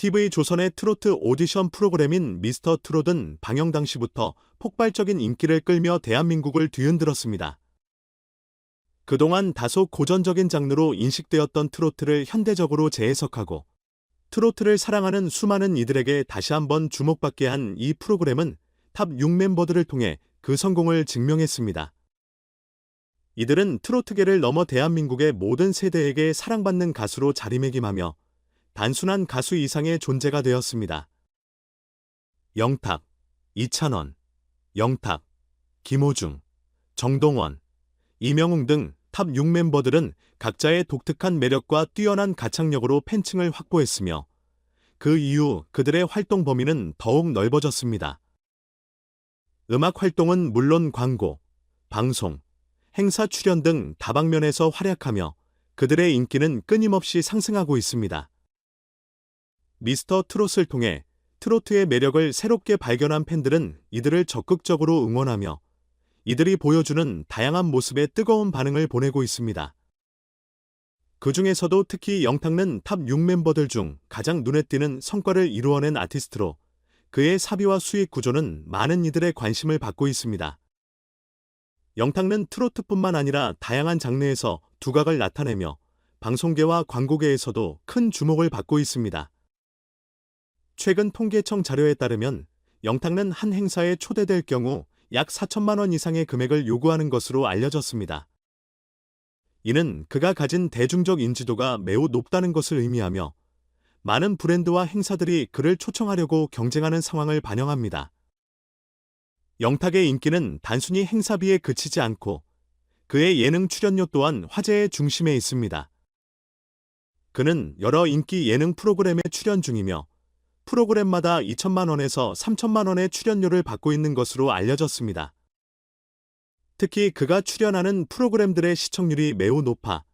TV 조선의 트로트 오디션 프로그램인 미스터 트롯은 방영 당시부터 폭발적인 인기를 끌며 대한민국을 뒤흔들었습니다. 그동안 다소 고전적인 장르로 인식되었던 트로트를 현대적으로 재해석하고 트로트를 사랑하는 수많은 이들에게 다시 한번 주목받게 한 이 프로그램은 탑 6 멤버들을 통해 그 성공을 증명했습니다. 이들은 트로트계를 넘어 대한민국의 모든 세대에게 사랑받는 가수로 자리매김하며 단순한 가수 이상의 존재가 되었습니다. 영탁, 이찬원, 영탁, 김호중, 정동원, 이명웅 등 탑 6멤버들은 각자의 독특한 매력과 뛰어난 가창력으로 팬층을 확보했으며 그 이후 그들의 활동 범위는 더욱 넓어졌습니다. 음악 활동은 물론 광고, 방송, 행사 출연 등 다방면에서 활약하며 그들의 인기는 끊임없이 상승하고 있습니다. 미스터 트롯을 통해 트로트의 매력을 새롭게 발견한 팬들은 이들을 적극적으로 응원하며 이들이 보여주는 다양한 모습에 뜨거운 반응을 보내고 있습니다. 그 중에서도 특히 영탁는 탑 6멤버들 중 가장 눈에 띄는 성과를 이루어낸 아티스트로 그의 사비와 수익 구조는 많은 이들의 관심을 받고 있습니다. 영탁는 트로트뿐만 아니라 다양한 장르에서 두각을 나타내며 방송계와 광고계에서도 큰 주목을 받고 있습니다. 최근 통계청 자료에 따르면 영탁는 한 행사에 초대될 경우 약 4천만 원 이상의 금액을 요구하는 것으로 알려졌습니다. 이는 그가 가진 대중적 인지도가 매우 높다는 것을 의미하며 많은 브랜드와 행사들이 그를 초청하려고 경쟁하는 상황을 반영합니다. 영탁의 인기는 단순히 행사비에 그치지 않고 그의 예능 출연료 또한 화제의 중심에 있습니다. 그는 여러 인기 예능 프로그램에 출연 중이며 프로그램마다 2천만 원에서 3천만 원의 출연료를 받고 있는 것으로 알려졌습니다. 특히 그가 출연하는 프로그램들의 시청률이 매우 높아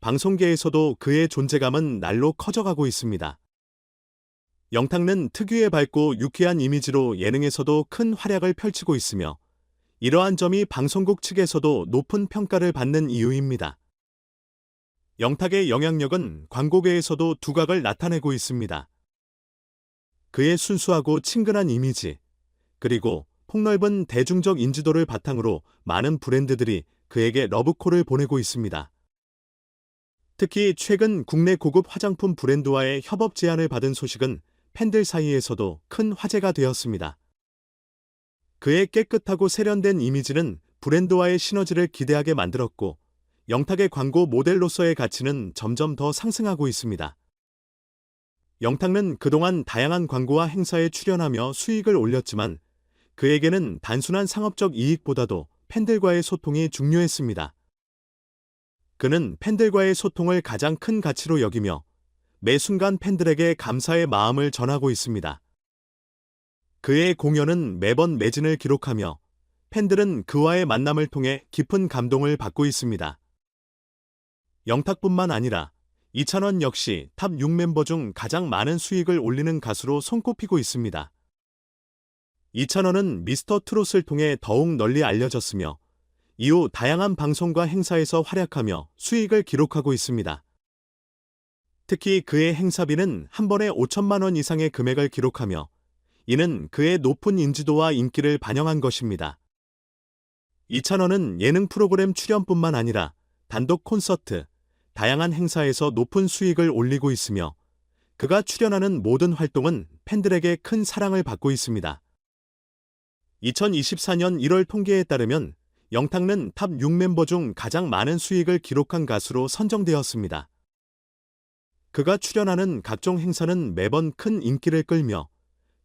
방송계에서도 그의 존재감은 날로 커져가고 있습니다. 영탁는 특유의 밝고 유쾌한 이미지로 예능에서도 큰 활약을 펼치고 있으며 이러한 점이 방송국 측에서도 높은 평가를 받는 이유입니다. 영탁의 영향력은 광고계에서도 두각을 나타내고 있습니다. 그의 순수하고 친근한 이미지, 그리고 폭넓은 대중적 인지도를 바탕으로 많은 브랜드들이 그에게 러브콜을 보내고 있습니다. 특히 최근 국내 고급 화장품 브랜드와의 협업 제안을 받은 소식은 팬들 사이에서도 큰 화제가 되었습니다. 그의 깨끗하고 세련된 이미지는 브랜드와의 시너지를 기대하게 만들었고, 영탁의 광고 모델로서의 가치는 점점 더 상승하고 있습니다. 영탁은 그동안 다양한 광고와 행사에 출연하며 수익을 올렸지만 그에게는 단순한 상업적 이익보다도 팬들과의 소통이 중요했습니다. 그는 팬들과의 소통을 가장 큰 가치로 여기며 매 순간 팬들에게 감사의 마음을 전하고 있습니다. 그의 공연은 매번 매진을 기록하며 팬들은 그와의 만남을 통해 깊은 감동을 받고 있습니다. 영탁뿐만 아니라 이찬원 역시 탑 6멤버 중 가장 많은 수익을 올리는 가수로 손꼽히고 있습니다. 이찬원은 미스터 트롯을 통해 더욱 널리 알려졌으며 이후 다양한 방송과 행사에서 활약하며 수익을 기록하고 있습니다. 특히 그의 행사비는 한 번에 5천만 원 이상의 금액을 기록하며 이는 그의 높은 인지도와 인기를 반영한 것입니다. 이찬원은 예능 프로그램 출연뿐만 아니라 단독 콘서트, 다양한 행사에서 높은 수익을 올리고 있으며 그가 출연하는 모든 활동은 팬들에게 큰 사랑을 받고 있습니다. 2024년 1월 통계에 따르면 영탁는 탑 6멤버 중 가장 많은 수익을 기록한 가수로 선정되었습니다. 그가 출연하는 각종 행사는 매번 큰 인기를 끌며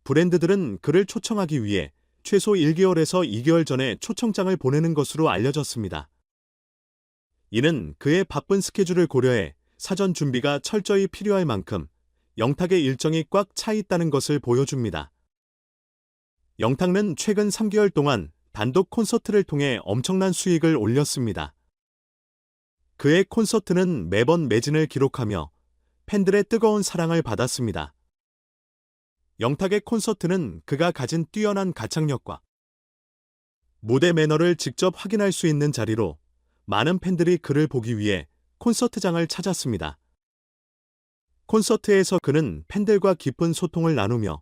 브랜드들은 그를 초청하기 위해 최소 1개월에서 2개월 전에 초청장을 보내는 것으로 알려졌습니다. 이는 그의 바쁜 스케줄을 고려해 사전 준비가 철저히 필요할 만큼 영탁의 일정이 꽉 차 있다는 것을 보여줍니다. 영탁은 최근 3개월 동안 단독 콘서트를 통해 엄청난 수익을 올렸습니다. 그의 콘서트는 매번 매진을 기록하며 팬들의 뜨거운 사랑을 받았습니다. 영탁의 콘서트는 그가 가진 뛰어난 가창력과 무대 매너를 직접 확인할 수 있는 자리로 많은 팬들이 그를 보기 위해 콘서트장을 찾았습니다. 콘서트에서 그는 팬들과 깊은 소통을 나누며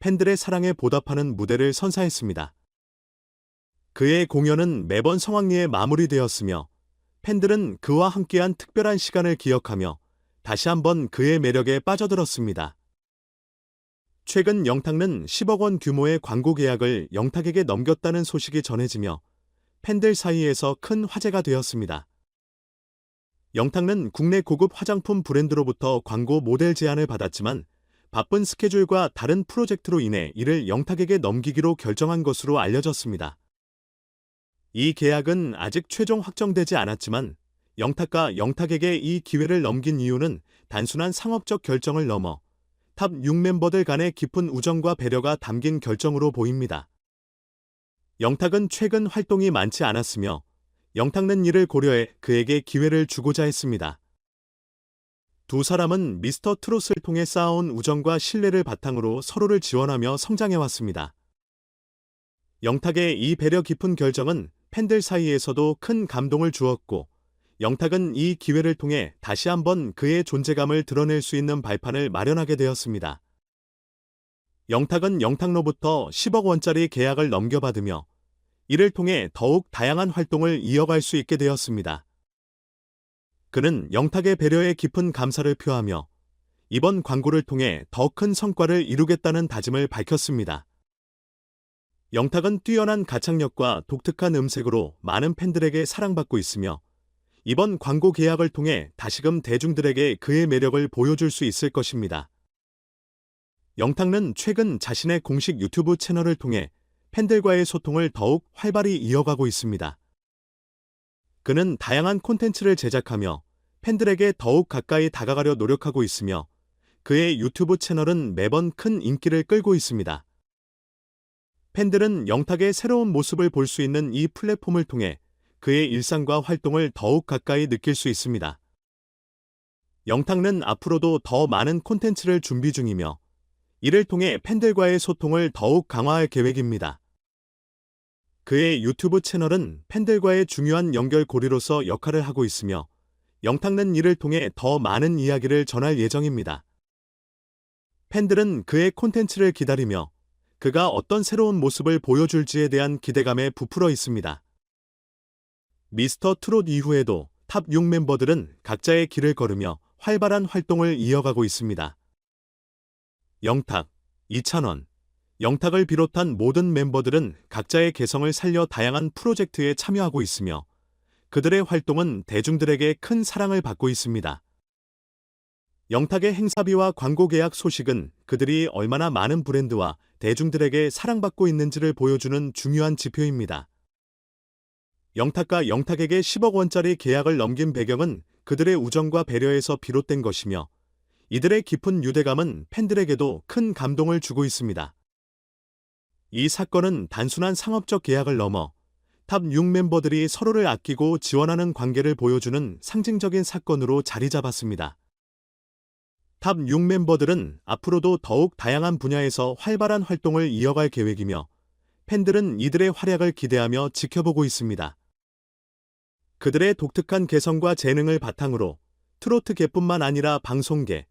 팬들의 사랑에 보답하는 무대를 선사했습니다. 그의 공연은 매번 성황리에 마무리되었으며 팬들은 그와 함께한 특별한 시간을 기억하며 다시 한번 그의 매력에 빠져들었습니다. 최근 영탁은 10억 원 규모의 광고 계약을 영탁에게 넘겼다는 소식이 전해지며 팬들 사이에서 큰 화제가 되었습니다. 영탁은 국내 고급 화장품 브랜드로부터 광고 모델 제안을 받았지만 바쁜 스케줄과 다른 프로젝트로 인해 이를 영탁에게 넘기기로 결정한 것으로 알려졌습니다. 이 계약은 아직 최종 확정되지 않았지만 영탁과 영탁에게 이 기회를 넘긴 이유는 단순한 상업적 결정을 넘어 탑 6 멤버들 간의 깊은 우정과 배려가 담긴 결정으로 보입니다. 영탁은 최근 활동이 많지 않았으며 영탁는 이를 고려해 그에게 기회를 주고자 했습니다. 두 사람은 미스터 트롯을 통해 쌓아온 우정과 신뢰를 바탕으로 서로를 지원하며 성장해왔습니다. 영탁의 이 배려 깊은 결정은 팬들 사이에서도 큰 감동을 주었고, 영탁은 이 기회를 통해 다시 한번 그의 존재감을 드러낼 수 있는 발판을 마련하게 되었습니다. 영탁은 영탁로부터 10억 원짜리 계약을 넘겨받으며 이를 통해 더욱 다양한 활동을 이어갈 수 있게 되었습니다. 그는 영탁의 배려에 깊은 감사를 표하며 이번 광고를 통해 더 큰 성과를 이루겠다는 다짐을 밝혔습니다. 영탁은 뛰어난 가창력과 독특한 음색으로 많은 팬들에게 사랑받고 있으며 이번 광고 계약을 통해 다시금 대중들에게 그의 매력을 보여줄 수 있을 것입니다. 영탁은 최근 자신의 공식 유튜브 채널을 통해 팬들과의 소통을 더욱 활발히 이어가고 있습니다. 그는 다양한 콘텐츠를 제작하며 팬들에게 더욱 가까이 다가가려 노력하고 있으며 그의 유튜브 채널은 매번 큰 인기를 끌고 있습니다. 팬들은 영탁의 새로운 모습을 볼 수 있는 이 플랫폼을 통해 그의 일상과 활동을 더욱 가까이 느낄 수 있습니다. 영탁은 앞으로도 더 많은 콘텐츠를 준비 중이며 이를 통해 팬들과의 소통을 더욱 강화할 계획입니다. 그의 유튜브 채널은 팬들과의 중요한 연결고리로서 역할을 하고 있으며 영탁는 이를 통해 더 많은 이야기를 전할 예정입니다. 팬들은 그의 콘텐츠를 기다리며 그가 어떤 새로운 모습을 보여줄지에 대한 기대감에 부풀어 있습니다. 미스터 트롯 이후에도 탑 6 멤버들은 각자의 길을 걸으며 활발한 활동을 이어가고 있습니다. 영탁, 이찬원, 영탁을 비롯한 모든 멤버들은 각자의 개성을 살려 다양한 프로젝트에 참여하고 있으며 그들의 활동은 대중들에게 큰 사랑을 받고 있습니다. 영탁의 행사비와 광고 계약 소식은 그들이 얼마나 많은 브랜드와 대중들에게 사랑받고 있는지를 보여주는 중요한 지표입니다. 영탁과 영탁에게 10억 원짜리 계약을 넘긴 배경은 그들의 우정과 배려에서 비롯된 것이며 이들의 깊은 유대감은 팬들에게도 큰 감동을 주고 있습니다. 이 사건은 단순한 상업적 계약을 넘어 탑 6 멤버들이 서로를 아끼고 지원하는 관계를 보여주는 상징적인 사건으로 자리 잡았습니다. 탑 6 멤버들은 앞으로도 더욱 다양한 분야에서 활발한 활동을 이어갈 계획이며 팬들은 이들의 활약을 기대하며 지켜보고 있습니다. 그들의 독특한 개성과 재능을 바탕으로 트로트계뿐만 아니라 방송계,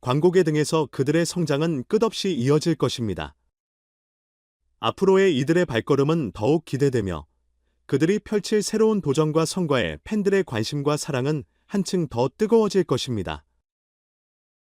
광고계 등에서 그들의 성장은 끝없이 이어질 것입니다. 앞으로의 이들의 발걸음은 더욱 기대되며 그들이 펼칠 새로운 도전과 성과에 팬들의 관심과 사랑은 한층 더 뜨거워질 것입니다.